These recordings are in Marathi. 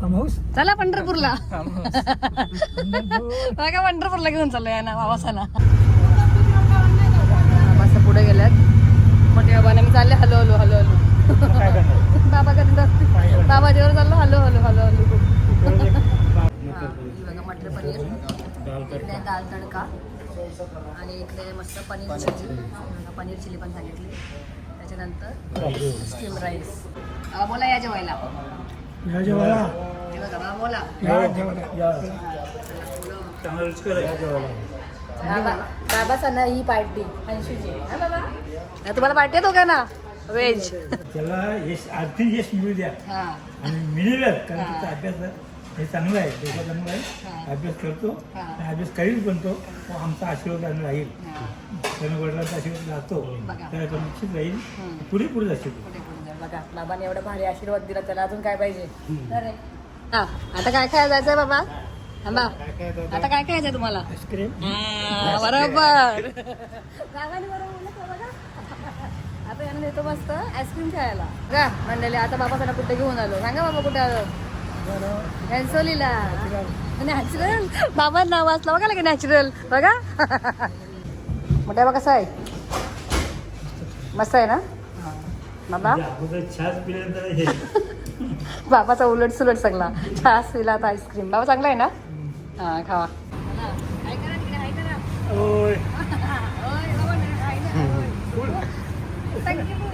चला पंढरपूरला. पंढरपूर. बघा पंढरपूरला घेऊन चाललो या ना बाबासाना बाबा पुढे गेल्यात. मोठे बाबाने मी चालले हलो हलो हलो हलो. काय? बाबा कधी जास्त बाबा जेवर चाललो हलो हलो हलो हलो. बघा मटर पनीर दाल इकडे दाल तडका. आणि इकडे मस्त पनीर चिली. पनीर चिली पण सांगितली. त्याच्यानंतर. Steam rice. बोला या जेवायला. या जेवायला. हे बघा बाबा बोला या जेवायला. या. चांगलं रुचकर आहे. या जेवायला. बाबा बाबाचा ना ही पार्टी हा बाबा हा, तुम्हाला पार्टी येतो का ना व्हेज त्याला यश आर्थिक यश मिळू द्या हा आणि मिळेलच कारण हा. त्याचा अभ्यास हे चांगलं आहे देशा चांगला आहे हा. अभ्यास करतो हा. आणि अभ्यास करील पण तो तो आमचा आशीर्वाद आणि राहील हा. त्यानं वडिलांचा आशीर्वाद राहतो बघा. त्याला निश्चित राहील हम्म. पुढे पुढे जाशील पुढे. बघा बाबाने एवढा भारी आशीर्वाद दिला त्याला अजून काय पाहिजे? अरे. हा आता काय काय जायचंय बाबा? थांबा. आता काय काय तुम्हाला? आईस्क्रीम. बरोबर. बाबाने बरोबर बोललं का बघा? आता यांना नेतो मस्त आईस्क्रीम खायला. का मंडळी आता बाबा त्यांना कुठे घेऊन आलो? सांगा बाबा कुठे आलो? कॅन्सोलीला नॅचरल. बाबा नाव वाचलं बघा की नॅचरल. बघा. मोठ्या बा कसा आहे मस्त आहे ना? बाबा. हे. बाबाचा उलट सुलट सगळा. छास पिला आता आईस्क्रीम बाबा चांगला आहे ना? हा खावा. ओय.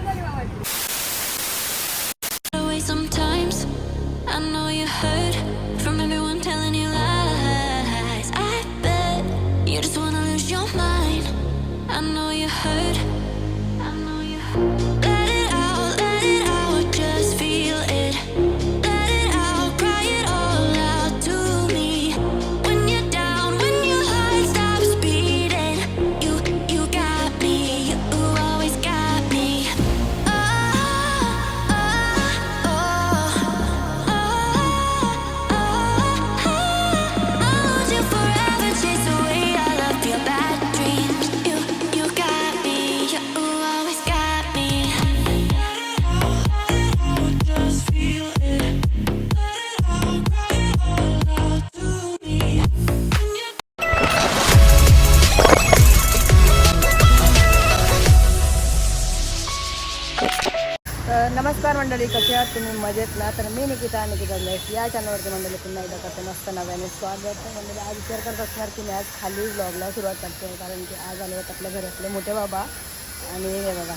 नमस्कार मंडळी कसे आहात? तुम्ही मजेत ना तर मी निकिता निकिता लाईफ या चॅनलवरती मंडळी पुन्हा एकदा करते मस्त नव्याने स्वागत. आहे मंडळी आज विचार करत असणार की मी आज खाली ब्लॉगला सुरुवात करते. कारण की आज आले आहेत आपल्या घरातले मोठे बाबा आणि हे बघा.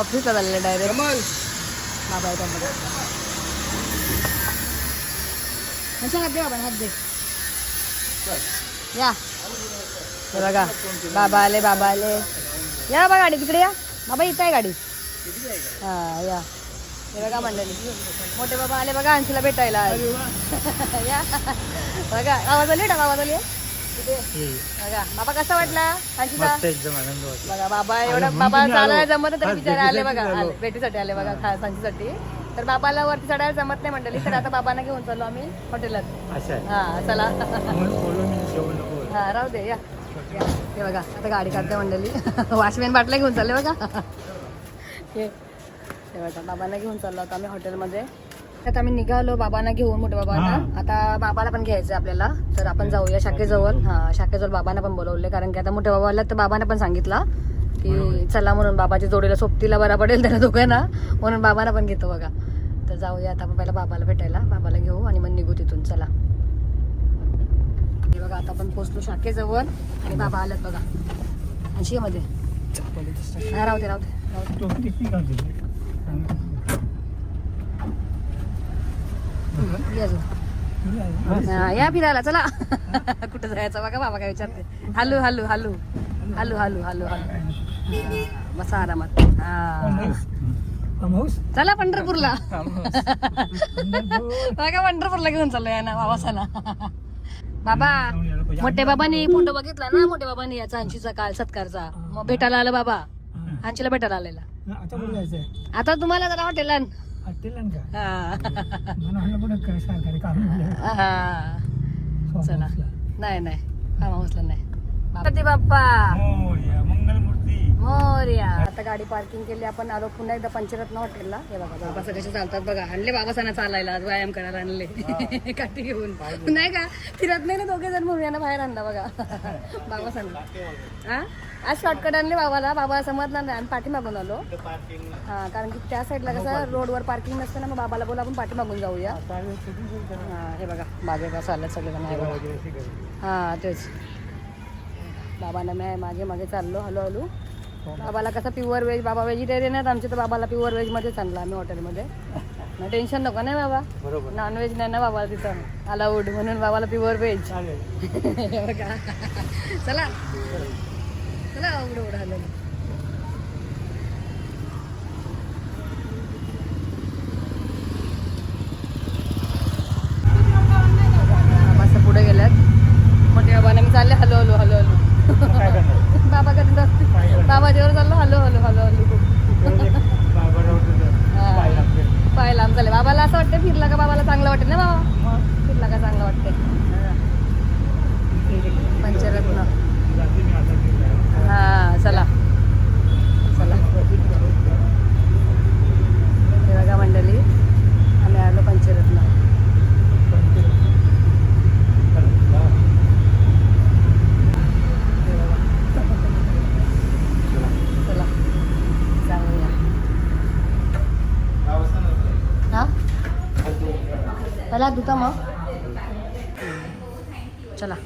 ऑफिसला झालेले डायरेक्ट बाबा आहे त्यामध्ये हात दे बाबा हात दे. या. बघा. बाबा आले बाबा आले. या बाबा गाडी तिकडे या. बाबा इथं आहे गाडी. हा या. हे बघा मंडळी. मोठे बाबा आले बघा अंशीला भेटायला. या. बघा आवाज आली ना आवाज आली बघा बाबा कसा वाटला बघा बाबा एवढा बाबा. चालायला जमत नाही तरी बिचारे आले बघा भेटीसाठी आले बघा खा सांजीसाठी तर बाबाला वरती चढायला जमत नाही मंडळी तर आता बाबांना घेऊन चाललो आम्ही हॉटेलात. हा चला. हा राहू दे या. हे बघा आता गाडी काढते मंडळी. वॉचमॅन बाटल्या घेऊन चालले बघा. बघा बाबांना घेऊन चाललो आता आम्ही हॉटेलमध्ये. आता आम्ही निघालो बाबांना घेऊन मोठ्या बाबांना. आता बाबाला पण घ्यायचं आपल्याला. तर आपण जाऊया शाखेजवळ. हा शाखेजवळ बाबांना पण बोलवले कारण की आता मोठ्या बाबा आला तर बाबांना पण सांगितलं की चला म्हणून बाबाच्या जोडीला सोबतीला बरा पडेल त्याला दोघांना. म्हणून बाबांना पण घेतो बघा. तर जाऊया आता आपण पहिला बाबाला भेटायला. बाबाला घेऊ आणि मग निघू तिथून. चला. हे बघा आता आपण पोहोचलो शाखेजवळ आणि बाबा आल्यात बघा. ऐंशी मध्ये हा, राहू दे. राहू दे? ये अजून. हा, या फिरायला चला. कुठं जायचं बघा बाबा काय विचारते. हलू हलू हलू. हलू हलू हलू हलू. बसा आरामात. हा. चला पंढरपूरला. पंढरपूर. बघा पंढरपूरला घेऊन चाललो या ना बाबासाना बाबा मोठे बाबांनी फोटो बघितला ना मोठ्या बाबांनी याचा अंशीचा काल सत्कारचा. मग भेटायला आलं बाबा. अंशीला भेटायला आलेला. आता कुठे जायचंय? आता तुम्हाला जरा हॉटेलला का? हा. काम नाही. हा. चला. नाही नाही. नाही. बाप्पा हो या मंगलमूर्ती. मूर्ती मोर्या. आता गाडी पार्किंग केली आपण आलो पुन्हा एकदा पंचरत्न हॉटेलला. हे बघा बाबा कसे चालतात बघा. आणले बाबासांना चालायला आज व्यायाम करायला आणले. काठी घेऊन. नाही का? फिरत नाही ना दोघे जण म्हणून यांना बाहेर आणला बघा. बाबासांना हा? आज शॉर्टकट आणले बाबाला. बाबाला समजणार नाही आम्ही पाठीमागून आलो. हा कारण की त्या साईडला कसं रोडवर पार्किंग नसतं ना मग बाबाला बोला आपण पाठीमागून जाऊया. हा हे बघा. बागेत असं आलं सगळे हे हा तेच. बाबांना मी मागे मागे चाललो हलो हलो बाबाला कसं प्युअर व्हेज बाबा व्हेजिटेरियन आहेत आमचे तर बाबाला प्युअर व्हेजमध्येच आणलं आम्ही हॉटेलमध्ये मग टेन्शन नको नाही बाबा. बरोबर. नॉनव्हेज नाही ना बाबा तिथं. अलाउड म्हणून बाबाला प्युअर व्हेज चला. चला उघडं उघडं हलो बाबा पुढे गेल्यात मोठ्या बाबाने मी चालले हलो हलो हलो हलो काय करणार बाबा कधी जास्त बाबा जेवर चाललो हलो हलो हलो हलो खूप तेवढं एक बाबाराव तुझं हा. पाय लागते. पाय लांब झाले बाबाला असं वाटतं फिरला का बाबाला चांगलं वाटेल ना बाबा? फिरला का चांगलं वाटतंय? पंचरत्न. जाते मी आता तिकडे. हा चला. चला. हे बघा मंडळी आम्ही आलो पंचरत्न हे बघा. चला जाऊया हा पहिला धुता मग. चला.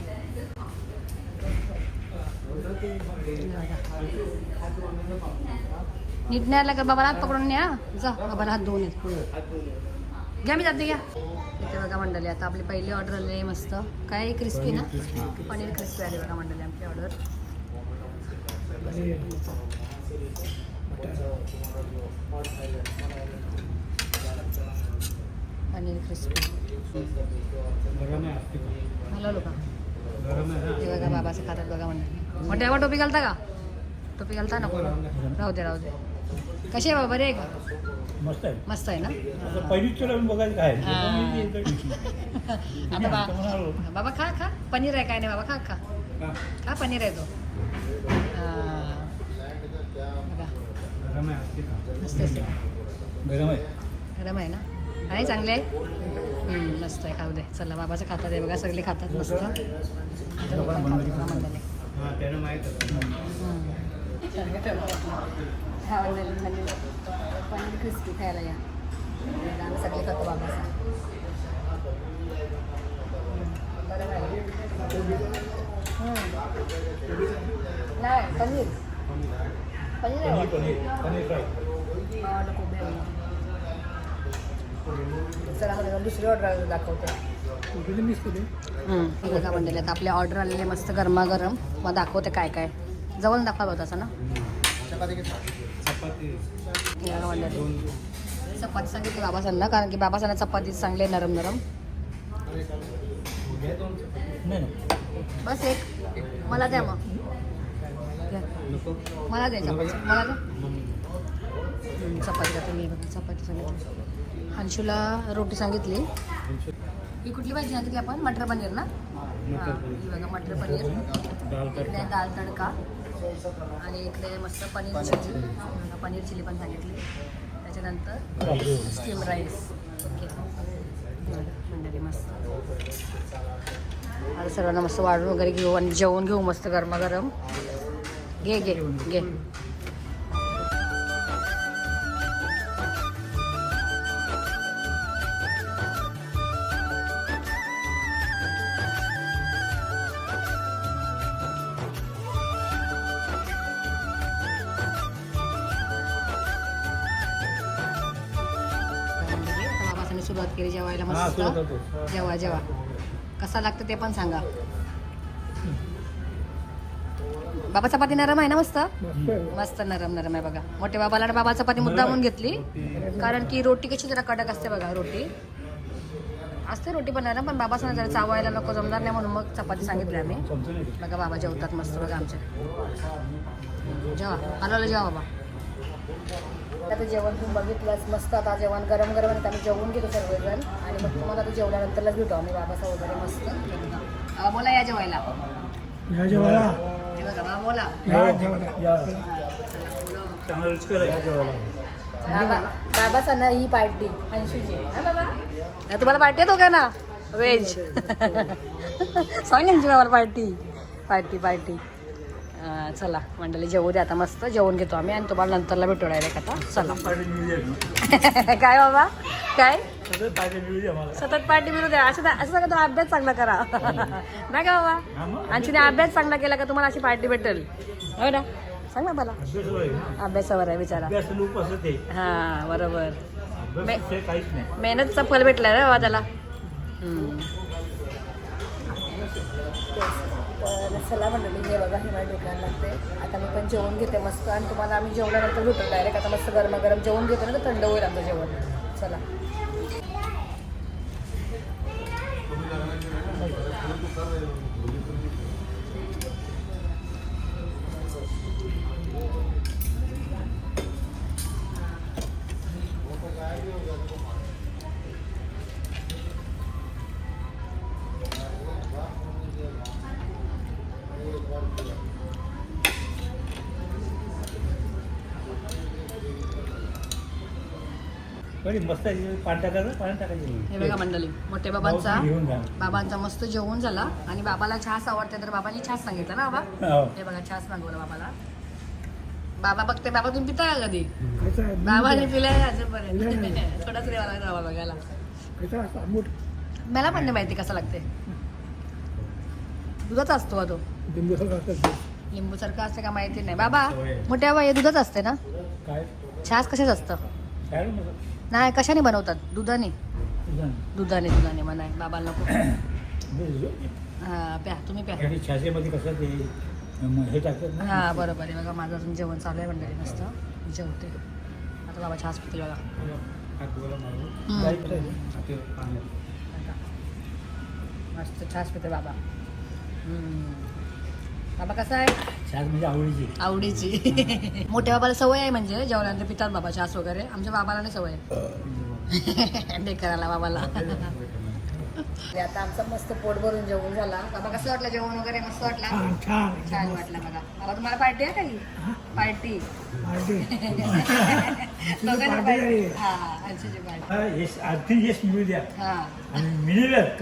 नीट नाही आला का बाबाला हात पकडून न्या. जा बाबाला हात धुवून येत घ्या मी जाते घ्या. इथे बघा मंडळी आता आपली पहिली ऑर्डर आली आहे मस्त. काय क्रिस्पी ना? पनीर क्रिस्पी आली बघा मंडळी आपली ऑर्डर पनीर क्रिस्पी का? हॅलो का? हे बघा बाबाचं खातात बघा मंडळी मोठ्या बाबा टोपी घालता का? टोपी घालता नको. राहू दे राहू दे. कशी आहे बाबा? बरे आहे का? मस्त आहे. मस्त आहे ना? पहिलीच चढवून बघायचं काय हा. आता बा. बाबा खा खा. पनीर आहे काय नाही बाबा? खा खा? खा पनीर आहे तो. गरम आहे. ना? आहे? चांगले मस्त आहे. खाऊ दे. चला बाबाचं खातात आहे बघा सगळे खातात मस्त. पनीर क्रिस्पी खायला या. आम्ही सगळे खातो बाबाचं. नाही पनीर. पनीर. पनीर पनीर फ्राय मला वाटलं कोबी आहे. चला दुसरी ऑर्डर दाखवते. किती मिस केली. हे बघा मंडळी आता आपले ऑर्डर आलेले मस्त गरमागरम. मग दाखवते काय काय. जवळ दाखवा तसं ना. चपाती. सांगितली बाबासांना कारण की बाबासांना चपाती चांगले नरम नरम बस एक. मला द्या मग. मला द्या चपाती. मला द्या. चपाती चपाती सांगितली. अंशूला रोटी सांगितली. ही कुठली भाजी सांगितली आपण? मटर पनीर ना? हां ही बघा मटर पनीर. दाल इकडे तडका दाल तडका. आणि इकडे मस्त पनीर चिली पनीर चिली पण सांगितली. त्याच्यानंतर स्टीम राईस. ओके. मंडळी मस्त. आता सर्वांना मस्त वाढून वगैरे घेऊ आणि जेवण घेऊ मस्त गरमागरम. घे घे घे. मस्त करतो. जेवा जेवा कसा लागतं ते पण सांगा. बाबा चपाती नरम आहे ना मस्त? मस्त नरम नरम आहे बघा. मोठे बाबाला आणि बाबा चपाती मुद्दामून घेतली. कारण की रोटी कशी जरा कडक असते बघा रोटी. असते रोटी पण नरम पण बाबा जरा चावायला नको जमणार नाही म्हणून मग चपाती सांगितली आम्ही. बघा बाबा जेवतात मस्त बघा आमचे जेवा हलवलं जेवा बाबा. आता जेवण तुम्ही बघितलंच मस्त आता जेवण गरम गरम आहे, आम्ही जेवून घेतो सर्वजण. आणि मग तुम्हाला आता जेवल्यानंतरच भेटू आम्ही बाबाचा वगैरे मस्त. बाबा बोला या जेवायला. या जेवायला? हे बघा बाबा बोला सांगा ही पार्टी हा बाबा. हा, तुम्हाला पार्टी येतो का ना? व्हेज सांग अंशू बाबाला पार्टी. Party party. चला मंडळी जेवू दे आता मस्त. जेवण घेतो आम्ही आणि तुम्हाला नंतरला भेटू डायरेक्ट आता. चला. द्या काय बाबा? काय? द्या सतत पार्टी मिळू द्या. असं असं सगळं तुम्ही अभ्यास चांगला करा. नाही का बाबा? मग. अंशूने अभ्यास चांगला केला का तुम्हाला अशी पार्टी भेटेल? हो ना. सांग ना मला. अभ्यासावर आहे ते हा बरोबर. मेहनतचं फल भेटलं रे बाबा त्याला हम्म. तर चला म्हणलं हे बघा हे माझ्या डोक्याला लागते आता मी पण जेवण घेते मस्त. आणि तुम्हाला आम्ही जेवणानंतर भेटू डायरेक्ट आता मस्त गरमागरम जेवण घेतो ना तर थंड होईल आमचं जेवण. चला. बरी मस्त आहे. पाणी टाकायचं पाणी टाकायचं. हे बघा मंडळी मोठ्या बाबांचा घेऊन जा. बाबांचा मस्त जेवण झाला. आणि बाबाला छास आवडते तर बाबांनी छास सांगितलं ना बाबा? हो. हे बघा छास मागवलं बाबाला. बाबा बघते बाबा तुम्ही पिता का कधी? बाबाने पिलाय अजूनपर्यंत? थोडाच रेवा लागला बाबा बघायला मला पण नाही माहिती कसं लागते दुधाचा असतो का तो. लिंबू सारखं असतं का माहिती नाही. बाबा. मोठ्या बाबा हे दुधाच असते ना? काय? छास कशाच असतं? काय? रे? नाही कशाने बनवतात? दुधाने. दुधाने. दुधाने म्हणाय. बाबाला नको हा प्या तुम्ही प्या. आणि कसं ते म, हे टाकतात ना? हा बरोबर आहे. बघा माझं अजून जेवण चालू आहे मंडळी मस्त. मी जेवते. आता बाबा छास पिते बघा हात मारून. हम्म. पाण्यात. मस्त छास पिते बाबा. हम्म. बाबा कसा आहे? म्हणजे आवडीची. आवडीची. मोठ्या बाबाला सवय आहे म्हणजे जेवणानंतर पितात बाबा छास वगैरे. आमच्या बाबाला नाही सवय आहे. डेकराला बाबाला. आता आमचं मस्त पोट भरून जेवण झाला. बाबा कसं वाटलं जेवण वगैरे? मस्त वाटला? छान वाटलं बघा. बाबा तुम्हाला पार्टी आहे काही पार्टी. पार्टी. हा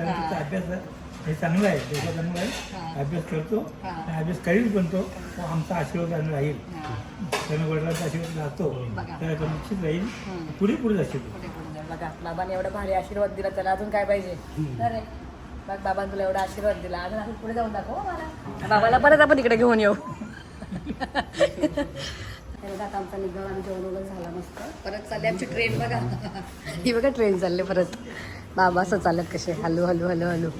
पार्टी. हा, चांगलं आहे. दोघं चांगलं. आहे. अभ्यास करतो. आणि अभ्यास करील पण तो आमचा आशीर्वाद आणि राहील. त्यानं वडिलांचा आशीर्वाद राहतो. त्याला निश्चित राहील. पुढे पुढे जाशील बघा बाबाने एवढा भारी आशीर्वाद दिला. त्याला अजून काय पाहिजे? अरे बघ बाबाने तुला एवढा आशीर्वाद दिला. अजून आपण पुढे जाऊन दाखव मला बाबाला परत आपण इकडे घेऊन येऊ. आता आमचा निघाला जेवण वगैरे झाला मस्त. परत चालली आमची ट्रेन बघा. ही बघा ट्रेन चालली परत. बाबा असं चालत कसे? हलू हलू हलू हलू.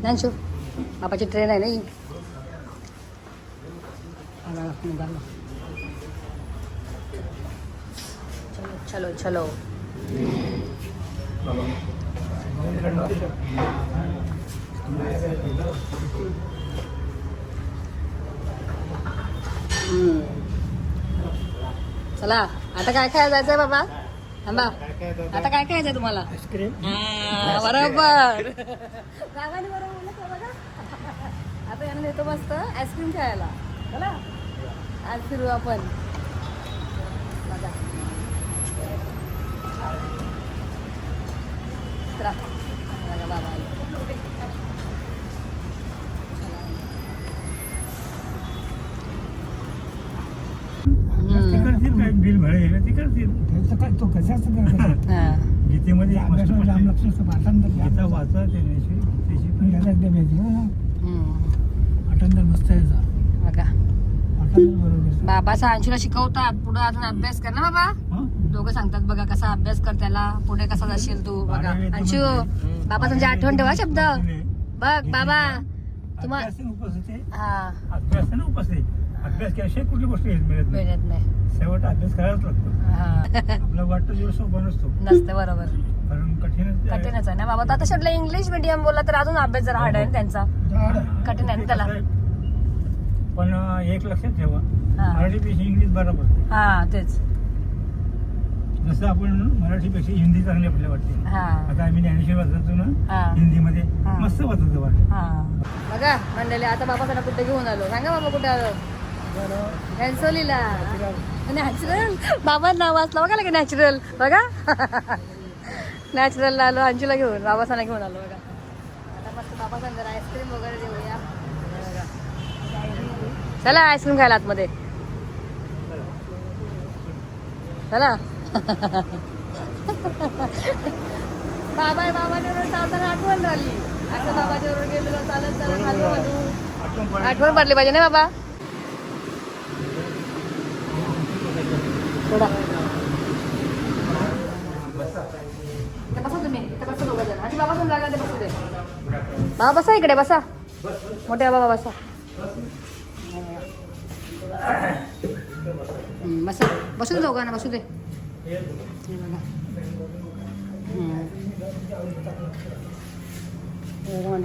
ज्ञानशू बाबाची ट्रेन आहे ना ही? चलो चलो चला आता काय काय जायचंय बाबा? थांबा. आता काय काय तुम्हाला? आईस्क्रीम हा, बरोबर. बघा? आता यांना नेतो मस्त आईस्क्रीम खायला. चला. आज फिरू आपण. बघा बाबा आले. ते करतील काय बिल भरेल ते करतील. तो कशाचं हा. गीतेमध्ये एक मस्त भाषांतर गीता वाचा त्याच्याशी पण. हम्म. मस्त आहे याचा. बघा. अटंतर बरोबर आहे. बाबा अंशूला शिकवतात. पुढे अजून अभ्यास कर ना बाबा. हं? दोघं सांगतात बघा कसा अभ्यास कर त्याला. पुढे कसा जाशील तू. बघा. अंशू बाबा तुमची आठवण ठेवा शब्द. बघ बाबा. तुम्हा अभ्यास उपस्थित आहे. हा. अभ्यास ना उपस्थित. अभ्यास केल्याशिवाय कुठली गोष्ट येत मिळत नाही. मिळत नाही. शेवट अभ्यास करायलाच लागतो. हा. आपला वाटतं सोपा नसतो. नसते बरोबर. कारण कठीणच आहे. कठीणच आहे ना बाबा. आता शेवटला इंग्लिश मिडियम बोलला तर अजून अभ्यास जरा हार्ड आहे ना त्यांचा? झाड आहे. कठीण आहे ना त्याला? पण अं, एक लक्षात ठेवा. हा. मराठीपेक्षा इंग्लिश बरोबर हा तेच. जसं आपण मराठीपेक्षा हिंदी चांगली आपल्याला वाटते. हा. आता आम्ही ज्ञानेश्वर वाचतो हा. ना हिंदीमध्ये हा. मस्त वाचतो वाटत. हा. बघा मंडळी आता बाबा त्यांना कुठे घेऊन आलो? सांगा बाबा कुठे आलो? घनसोलीला. नॅचरल बाबा नाव वाचलं बघा की नॅचरल बघा. नॅचरलला आलो अंजूला घेऊन बाबासांना घेऊन आलो बघा. आता मस्त बाबासांना जरा आईस्क्रीम वगैरे देऊया. चला आईस्क्रीम खायला आतमध्ये. चला. बाबा बाबाच्या चालताना आठवण झाली. असं बाबाच्या गेलेलो चालत चालत. आठवण पडली पाहिजे ना बाबा? थोडा इथे बसा तुम्ही इथे बसा दोघं जण आणि बाबा पण जागा ते बसू दे बाबा बसा इकडे बसा मोठे बाबा बसा हम्म, बसा बसू दे दोघांना बसू दे हे बघा.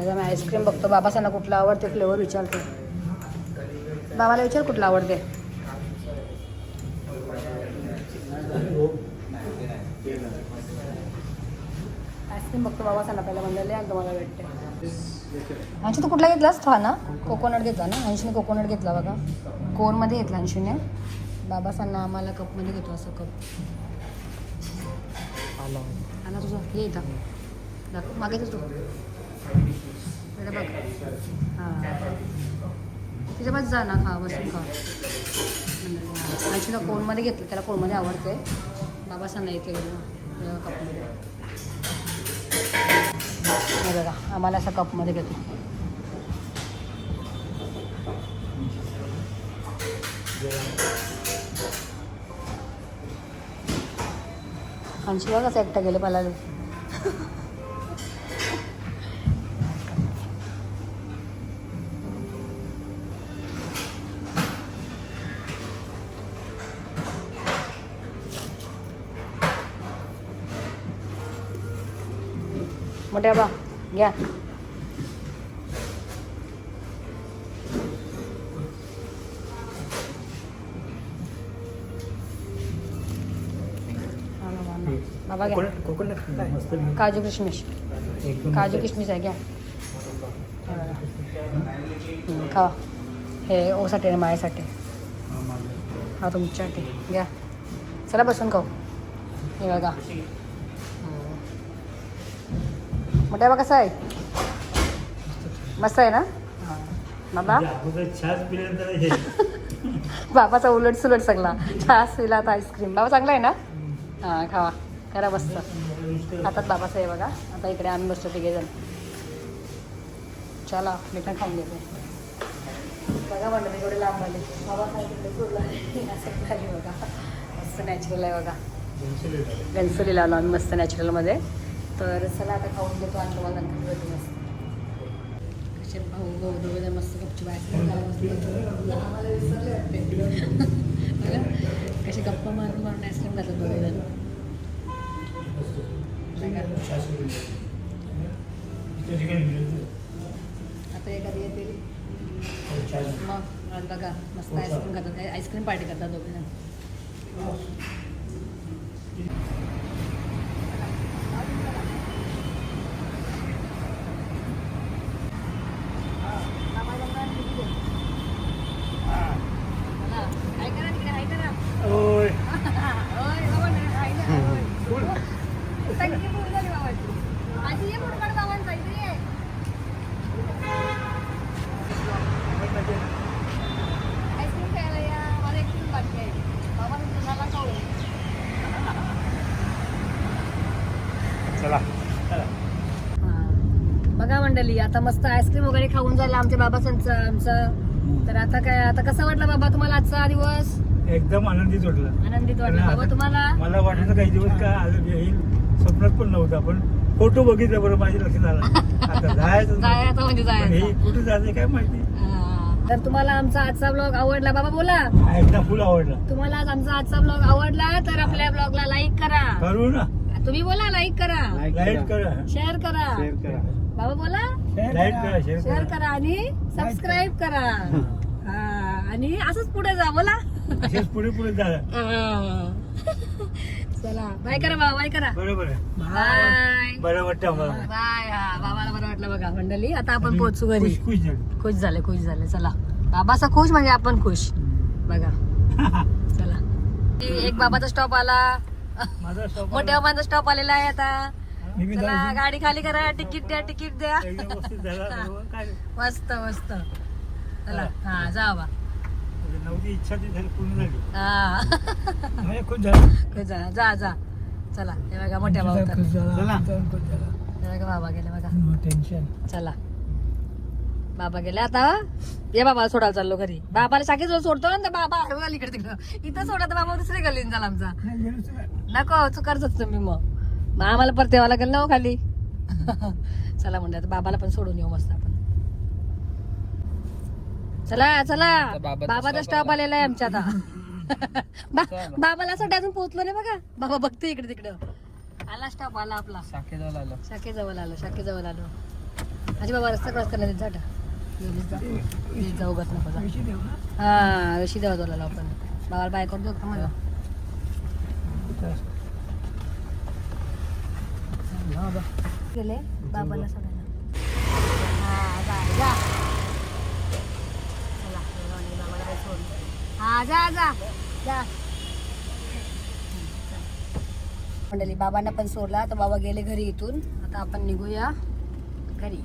मी आईस्क्रीम बघतो बाबासांना कुठला आवडते फ्लेवर विचारतो बाबाला विचार कुठला आवडते आईस्क्रीम बघतो बाबासांना पहिला म्हणलेले आणि तुम्हाला भेटते. अंशी तू कुठला घेतलास? था ना. कोकोनट घेतला ना. अंशीने कोकोनट घेतला बघा. कोनमध्ये घेतला अंशीने? बाबासांना आम्हाला कपमध्ये घेतो असं कप. आला तुझा. ये इथं. दाखव. मागे तू. बघ. हां. तिच्या बस जा ना. खा बसून खा. अंशीला कोनमध्ये घेतलं? त्याला कोनमध्ये आवडते बाबासांना येते बघा कपमध्ये. बघा आम्हाला असं कपमध्ये घेतो. आणि बघा कसं एकटा गेले मला मोठ्या बा. घ्या. बाबा घ्या. काजू किशमिश. काजू किशमिश आहे घ्या. हे खावा. हे ओसाठी आणि माळ्यासाठी हा तुमच्यासाठी. घ्या. चला बसून खाऊ. हे बघा. मोठ्या बा कसा आहे? मस्त आहे ना. बाबा? छास बाबाचा उलट सुलट सगळा. चहा पिला आता आईस्क्रीम बाबा चांगला आहे ना? हां खावा. करा मस्त. हातात बाबाचं आहे बघा. आता इकडे आम्ही बसतो तिघे जण चला मिठा खाऊन घेते. बघा म्हणलं मी एवढे लांब आले. बाबा सोडलं असं खाली बघा. मस्त नॅचरल आहे बघा. गणसुलीला आलो आम्ही मस्त नॅचरलमध्ये तर चला आता खाऊन देतो आणि तुम्हाला नंतर भेटू मस्त. कसे भाऊ भाऊ दोघे मस्त गपची बाहेर कसे गप्पा मारून मारून आईस्क्रीम खातात दोघे जण आता एखादी येते येतील. मग बघा मस्त आईस्क्रीम खातात आईस्क्रीम पार्टी करतात दोघे जण काय करा तिकडे हाय करा ओय ओय, बाबा, नाही, हाय ना, ओय. संगी पूर्ण झाली बाबाची. आजी ये मुरबाड बाबांचा, इथे ये. आईस्क्रीम खायला या, मला आईस्क्रीम बाकी आहे. बाबा तुम्हाला खाऊ. चला चला बघा मंडळी आता मस्त आईस्क्रीम वगैरे खाऊन झालं आमच्या बाबासांचं आमचं. तर आता काय आता कसा वाटला बाबा तुम्हाला आजचा दिवस? एकदम आनंदीत वाटलं. आनंदित वाटला. बाबा तुम्हाला? मला वाटायचं काही दिवस का आलं येईल स्वप्नात पण नव्हतं. पण फोटो बघितलं बरं माझ्या लक्षात आलं आता जायचं. जायचं म्हणजे हे जायचं. कुठे जायचं काय माहिती. तर तुम्हाला आमचा आजचा ब्लॉग आवडला? बाबा बोला. एकदा फुल आवडलं. तुम्हाला आज आमचा आजचा ब्लॉग आवडला तर आपल्या ब्लॉगला लाईक करा. करू ना. तुम्ही बोला लाईक करा. लाइट करा. शेअर करा. बाबा बोला. करा शेअर शेअर करा. करा आणि सबस्क्राईब करा. हा आणि असंच पुढे जा बोला. असेच पुढे पुढे हा. चला बाय करा बाबा बाय करा. बरोबर आहे. बाय बरं वाटतं बाय हा. बाबाला बरं वाटलं बघा मंडळी. आता आपण पोहोचू घरी. खुश खुश झालं. खुश झाले खुश झाले. चला. बाबाचा खुश म्हणजे आपण खुश. बघा. चला. एक बाबाचा स्टॉप आला. मोठ्या बाबांचा स्टॉप आलेला आहे आता. चला गाडी खाली करा तिकीट द्या तिकीट द्या. मस्त मस्त. चला हा जा बा म्हणजे नवरी इच्छा ती झाली पूर्ण झाली. हा. खुश झाला. खुश जा जा जा. चला हे बघा मोठ्या भाऊ हे बघा बाबा गेले बघा. नो टेन्शन चला. बाबा गेले आता. ये बाबा सोडायला चाललो घरी. बाबाला शाखेत सोडतो ना बाबा इकडे तिकडं. इथं सोडा तर बाबा दुसरी गल्लीन झाला आमचा. नको चुकारच तुम्ही मग. मग आम्हाला परत यावं लागेल ना हो खाली? चला म्हणलं आता बाबाला पण सोडून येऊ मस्त आपण. चला चला. बाबाचा स्टॉप आलेला आहे आमच्या आता. बा- बाबाला असं अजून पोहोचलो नाही बघा. बाबा बघते इकडे तिकडं. आला स्टॉप आला आपला. शाखेजवळ आलो. शाखेजवळ आलो माझी बाबा रस्ता क्रॉस करण्यात जाऊ बस नको जा हा अशी देवा आलो आपण. बाबाला बाय देऊ का मला गेले बाबाला सोडायला हा जा जा. चला बाबाला सोडलं. हा जा जा जा. मंडळी बाबांना पण सोडला तर बाबा गेले घरी इथून. आता आपण निघूया घरी.